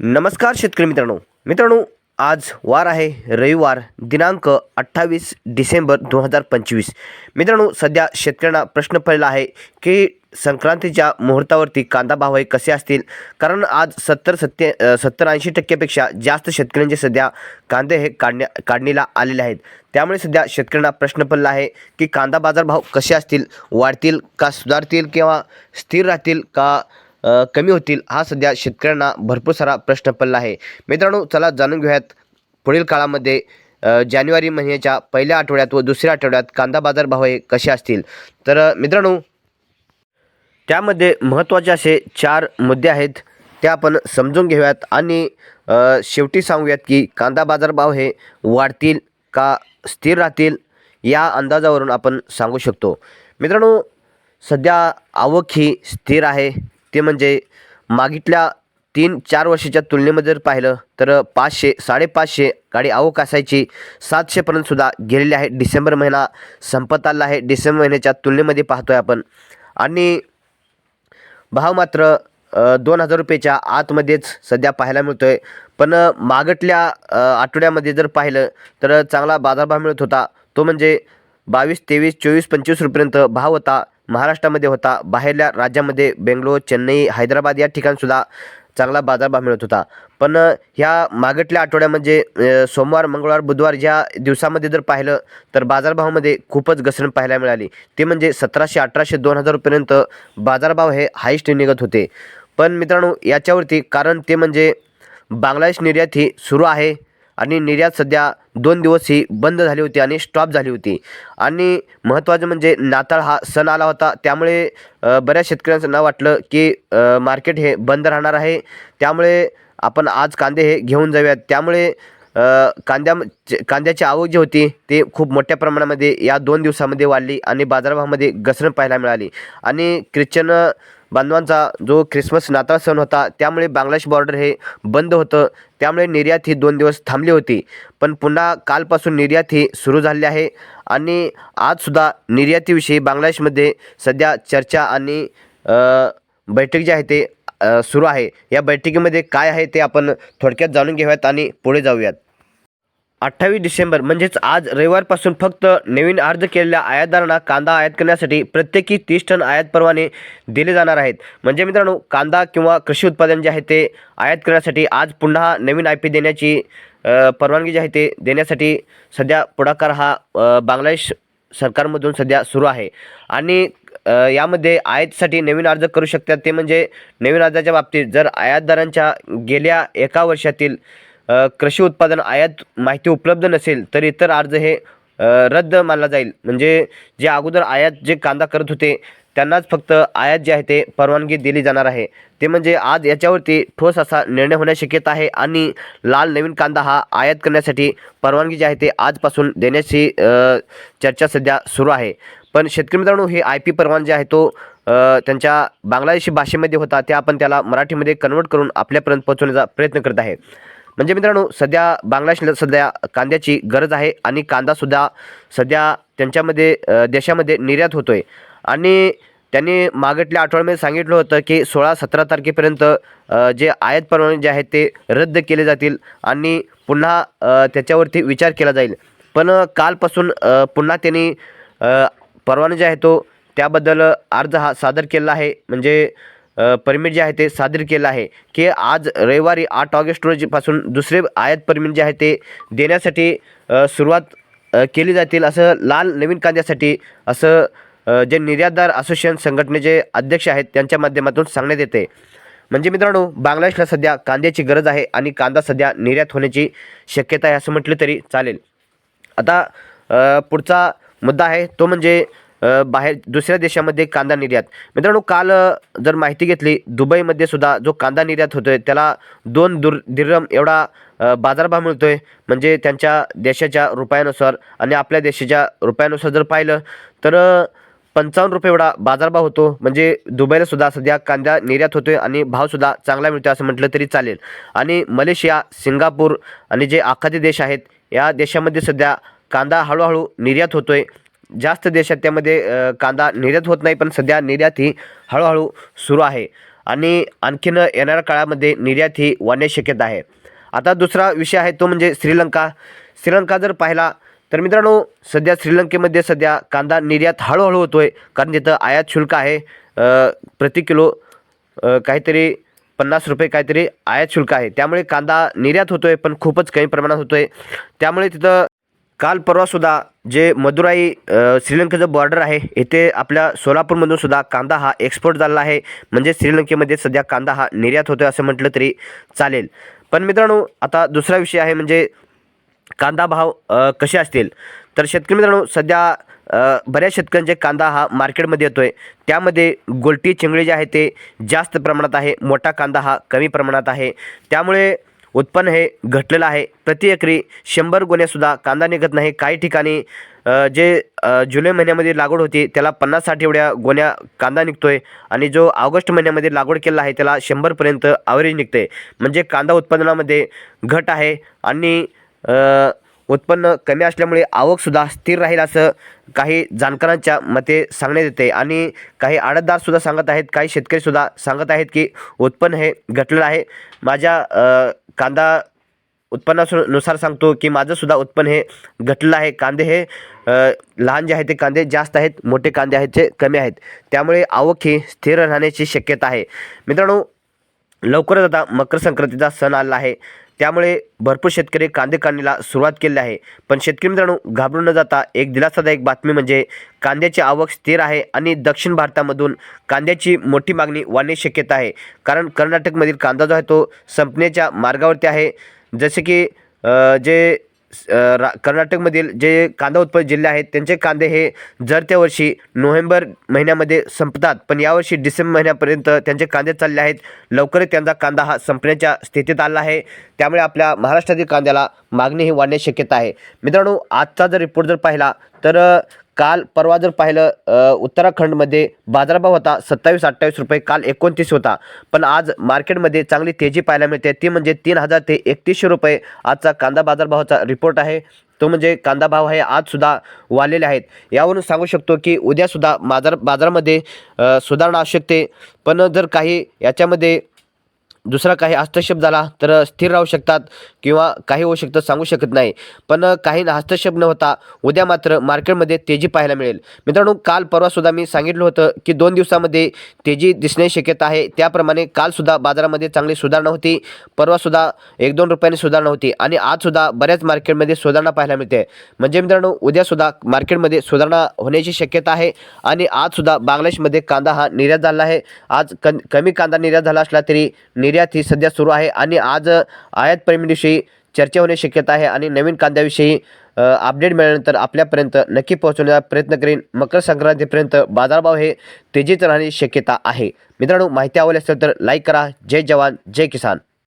नमस्कार शेतकरी मित्रांनो. मित्रांनो आज वार आहे रविवार दिनांक अठ्ठावीस डिसेंबर दोन हजार पंचवीस. मित्रांनो सध्या शेतकऱ्यांना प्रश्न पडला आहे की संक्रांतीच्या मुहूर्तावरती कांदा भाव हे कसे असतील? कारण आज सत्तर सत्ते सत्तर ऐंशी टक्क्यापेक्षा जास्त शेतकऱ्यांचे सध्या कांदे हे काढण्या काढणीला आलेले आहेत. त्यामुळे सध्या शेतकऱ्यांना प्रश्न पडला आहे की कांदा बाजारभाव कसे असतील? वाढतील का सुधारतील किंवा स्थिर राहतील का कमी होतील हा सध्या शेतकऱ्यांना भरपूर सारा प्रश्न पडला आहे. मित्रांनो चला जाणून घेऊयात पुढील काळामध्ये जानेवारी महिन्याच्या पहिल्या आठवड्यात व दुसऱ्या आठवड्यात कांदा बाजार भाव हे कसे असतील? तर मित्रांनो त्यामध्ये महत्त्वाचे असे चार मुद्दे आहेत ते आपण समजून घेऊयात आणि शेवटी सांगूयात की कांदा बाजारभाव हे वाढतील का स्थिर राहतील या अंदाजावरून आपण सांगू शकतो. मित्रांनो सध्या आवक ही स्थिर आहे. ते म्हणजे मागितल्या तीन चार वर्षाच्या तुलनेमध्ये जर पाहिलं तर पाचशे साडेपाचशे गाडी आवक असायची. सातशेपर्यंतसुद्धा गेलेली आहे. डिसेंबर महिना संपत आला आहे. डिसेंबर महिन्याच्या तुलनेमध्ये पाहतो आहे आपण. आणि भाव मात्र दोन हजार रुपयेच्या आतमध्येच सध्या पाहायला मिळतो आहे पण मागटल्या आठवड्यामध्ये जर पाहिलं तर चांगला बाजारभाव मिळत होता. तो म्हणजे बावीस तेवीस चोवीस पंचवीस रुपयेपर्यंत भाव होता. महाराष्ट्रामध्ये होता. बाहेरल्या राज्यामध्ये बेंगलोर चेन्नई हैदराबाद या ठिकाणसुद्धा चांगला बाजारभाव मिळत होता. पण ह्या मागटल्या आठवड्यामध्ये सोमवार मंगळवार बुधवार ज्या दिवसामध्ये जर पाहिलं तर बाजारभावामध्ये खूपच घसरण पाहायला मिळाली. ते म्हणजे सतराशे अठराशे दोन हजार रुपयेपर्यंत बाजारभाव हे हायस्ट निघत होते. पण मित्रांनो याच्यावरती कारण ते म्हणजे बांगलादेश निर्यात ही सुरू आहे. आणि निर्यात सध्या दोन दिवस ही बंद झाली होती आणि स्टॉप झाली होती. आणि महत्त्वाचं म्हणजे नाताळ हा सण आला होता. त्यामुळे बऱ्याच शेतकऱ्यांचं नाव वाटलं की मार्केट हे बंद राहणार आहे. त्यामुळे आपण आज कांदे हे घेऊन जाऊयात. त्यामुळे कांद्या कांद्याची आवक जी होती ते खूप मोठ्या प्रमाणामध्ये या दोन दिवसामध्ये वाढली आणि बाजारभावामध्ये घसरण पाहायला मिळाली. आणि ख्रिश्चन बांधवांचा जो ख्रिसमस नाताळ सण होता त्यामुळे बांगलादेश बॉर्डर हे बंद होतं. त्यामुळे निर्यात ही दोन दिवस थांबली होती. पण पुन्हा कालपासून निर्यात ही सुरू झाली आहे. आणि आजसुद्धा निर्यातीविषयी बांगलादेशमध्ये सध्या चर्चा आणि बैठक जी आहे ते सुरू आहे. या बैठकीमध्ये काय आहे ते आपण थोडक्यात जाणून घेऊयात आणि पुढे जाऊयात. अठ्ठावीस डिसेंबर म्हणजेच आज रविवारपासून फक्त नवीन अर्ज केलेल्या आयातदारांना कांदा आयात करण्यासाठी प्रत्येकी तीस टन आयात परवाने दिले जाणार आहेत. म्हणजे मित्रांनो कांदा किंवा कृषी उत्पादन जे आहे ते आयात करण्यासाठी आज पुन्हा नवीन आय पी देण्याची परवानगी जी आहे ते देण्यासाठी सध्या पुढाकार हा बांगलादेश सरकारमधून सध्या सुरू आहे. आणि यामध्ये आयातसाठी नवीन अर्ज करू शकतात ते म्हणजे नवीन अर्जाच्या बाबतीत जर आयातदारांच्या गेल्या एका वर्षातील कृषी उत्पादन आयात माहिती उपलब्ध नसेल तर इतर अर्ज हे रद्द मानला जाईल. म्हणजे जे अगोदर आयात जे कांदा करत होते त्यांनाच फक्त आयात जे आहे ते परवानगी दिली जाणार आहे. ते म्हणजे आज याच्यावरती ठोस असा निर्णय होण्याची शक्यता आहे आणि लाल नवीन कांदा हा आयात करण्यासाठी परवानगी जी आहे ते आजपासून देण्याची चर्चा सध्या सुरू आहे. पण शेतकरी मित्रांनो हे आय पी परवान जे आहे तो त्यांच्या बांगलादेशी भाषेमध्ये होता ते आपण त्याला मराठीमध्ये कन्वर्ट करून आपल्यापर्यंत पोहोचवण्याचा प्रयत्न करत आहे. म्हणजे मित्रांनो सध्या बांगलादेशला सध्या कांद्याची गरज आहे आणि कांदासुद्धा सध्या त्यांच्यामध्ये देशामध्ये निर्यात होतो आहे आणि त्यांनी मागटल्या आठवड्यामध्ये सांगितलं होतं की सोळा सतरा तारखेपर्यंत जे आयात परवाने जे आहेत ते रद्द केले जातील आणि पुन्हा त्याच्यावरती विचार केला जाईल. पण कालपासून पुन्हा त्यांनी परवाना जे आहे तो त्याबद्दल अर्ज हा सादर केला आहे. म्हणजे परमिट जे आहे ते सादर केलं आहे की आज रविवारी आठ ऑगस्ट रोजीपासून दुसरे आयात परमिट जे आहे ते देण्यासाठी सुरुवात केली जातील असं लाल नवीन कांद्यासाठी असं जे निर्यातदार असोसिएशन संघटनेचे अध्यक्ष आहेत त्यांच्या माध्यमातून सांगण्यात येते. म्हणजे मित्रांनो बांगलादेशला सध्या कांद्याची गरज आहे आणि कांदा सध्या निर्यात होण्याची शक्यता आहे असं म्हटलं तरी चालेल. आता पुढचा मुद्दा आहे तो म्हणजे बाहेर दुसऱ्या देशामध्ये कांदा निर्यात. मित्रांनो काल जर माहिती घेतली दुबईमध्ये सुद्धा जो कांदा निर्यात होतो आहे त्याला दोन दुर दिरम एवढा बाजारभाव मिळतो आहे म्हणजे त्यांच्या देशाच्या रुपयानुसार आणि आपल्या देशाच्या रुपयानुसार जर पाहिलं तर पंचावन्न रुपये एवढा बाजारभाव होतो. म्हणजे दुबईला सुद्धा सध्या कांदा निर्यात होतो आहे आणि भावसुद्धा चांगला मिळतो असं म्हटलं तरी चालेल. आणि मलेशिया सिंगापूर आणि जे आखाती देश आहेत या देशामध्ये सध्या कांदा हळूहळू निर्यात होतो आहे जास्त देशात त्यामध्ये कांदा निर्यात होत नाही पण सध्या निर्यात ही हळूहळू सुरू आहे. आणि आणखीन येणाऱ्या काळामध्ये निर्यात ही वाढण्याची शक्यता आहे. आता दुसरा विषय आहे तो म्हणजे श्रीलंका. श्रीलंका जर पाहिला तर मित्रांनो सध्या श्रीलंकेमध्ये सध्या कांदा निर्यात हळूहळू होतो आहे कारण तिथं आयात शुल्क आहे प्रति किलो काहीतरी पन्नास रुपये काहीतरी आयात शुल्क आहे. त्यामुळे कांदा निर्यात होतो आहे पण खूपच कमी प्रमाणात होतो आहे त्यामुळे तिथं काल परवासुद्धा जे मदुराई श्रीलंकेचं बॉर्डर आहे येथे आपल्या सोलापूरमधून सुद्धा कांदा हा एक्सपोर्ट झालेला आहे. म्हणजे श्रीलंकेमध्ये सध्या कांदा हा निर्यात होतो आहे असं म्हटलं तरी चालेल. पण मित्रांनो आता दुसरा विषय आहे म्हणजे कांदा भाव कसे असतील? तर शेतकरी मित्रांनो सध्या बऱ्याच शेतकऱ्यांचे कांदा हा मार्केटमध्ये येतो आहे त्यामध्ये गोलटी चिंगळी जे आहे ते जास्त प्रमाणात आहे मोठा कांदा हा कमी प्रमाणात आहे. त्यामुळे उत्पन्न हे घटलेलं आहे. प्रति एकरी शंभर गोण्यासुद्धा कांदा निघत नाही. काही ठिकाणी जे जुलै महिन्यामध्ये लागवड होती त्याला पन्नास साठ एवढ्या गोण्या कांदा निघतो आहे आणि जो ऑगस्ट महिन्यामध्ये लागवड केला आहे त्याला शंभरपर्यंत ॲव्हरेज निघते आहे म्हणजे कांदा उत्पादनामध्ये घट आहे आणि उत्पन्न कमी असल्यामुळे आवकसुद्धा स्थिर राहील असं काही जाणकारांच्या मते सांगण्यात येते. आणि काही आडतदारसुद्धा सांगत आहेत काही शेतकरीसुद्धा सांगत आहेत की उत्पन्न हे घटलेलं आहे. माझ्या कांदा उत्पन्नानुसार सांगतो की माझंसुद्धा उत्पन्न हे घटलेलं आहे. कांदे हे लहान जे आहेत ते कांदे जास्त आहेत मोठे कांदे आहेत ते कमी आहेत. त्यामुळे आवक ही स्थिर राहण्याची शक्यता आहे. मित्रांनो लवकरच आता मकर संक्रांतीचा सण आला आहे. त्यामुळे भरपूर शेतकरी कांदे काढणीला सुरुवात केली आहे. पण शेतकरी मित्रांनो घाबरून न जाता एक दिलासादायक बातमी म्हणजे कांद्याची आवक स्थिर आहे आणि दक्षिण भारतामधून कांद्याची मोठी मागणी वाढण्याची शक्यता आहे. कारण कर्नाटकमधील कांदा जो आहे तो संपण्याच्या मार्गावरती आहे. जसे की जे रा कर्नाटकमधील जे कांदा उत्पादक जिल्हे आहेत त्यांचे कांदे हे जर त्या वर्षी नोव्हेंबर महिन्यामध्ये संपतात पण यावर्षी डिसेंबर महिन्यापर्यंत त्यांचे कांदे चालले आहेत. लवकरच त्यांचा कांदा हा संपण्याच्या स्थितीत आला आहे. त्यामुळे आपल्या महाराष्ट्रातील कांद्याला मागणी ही वाढण्याची शक्यता आहे. मित्रांनो आजचा जर रिपोर्ट जर पाहिला तर काल परवा जर पाहिलं उत्तराखंडमध्ये बाजारभाव होता सत्तावीस अठ्ठावीस रुपये काल एकोणतीस होता. पण आज मार्केटमध्ये चांगली तेजी पाहायला मिळते. ती म्हणजे तीन हजार ते एकतीसशे रुपये आजचा कांदा बाजारभावाचा रिपोर्ट आहे. तो म्हणजे कांदा भाव आहे आजसुद्धा वाढलेले आहेत. यावरून सांगू शकतो की उद्यासुद्धा बाजार बाजारामध्ये सुधारणा असू शकते पण जर काही याच्यामध्ये दुसरा काही हस्तक्षेप झाला तर स्थिर राहू शकतात किंवा काही होऊ शकतं सांगू शकत नाही. पण काही हस्तक्षेप न होता उद्या मात्र मार्केटमध्ये तेजी पाहायला मिळेल. मित्रांनो काल परवासुद्धा मी सांगितलं होतं की दोन दिवसामध्ये तेजी दिसण्याची शक्यता आहे. त्याप्रमाणे कालसुद्धा बाजारामध्ये चांगली सुधारणा होती. परवासुद्धा एक दोन रुपयांनी सुधारणा होती आणि आजसुद्धा बऱ्याच मार्केटमध्ये सुधारणा पाहायला मिळते. म्हणजे मित्रांनो उद्यासुद्धा मार्केटमध्ये सुधारणा होण्याची शक्यता आहे आणि आजसुद्धा बांगलादेशमध्ये कांदा हा निर्यात झाला आहे. आज कन कमी कांदा निर्यात झाला असला तरी निर्यात ही सध्या सुरू आहे आणि आज आयात प्रेमीविषयी चर्चा होण्याची शक्यता आहे आणि नवीन कांद्याविषयी अपडेट मिळाल्यानंतर आपल्यापर्यंत नक्की पोहोचवण्याचा प्रयत्न करीन. मकर संक्रांतीपर्यंत बाजारभाव हे तेजीत राहण्याची शक्यता आहे. मित्रांनो माहिती आवडली असेल तर लाईक करा. जय जवान जय किसान.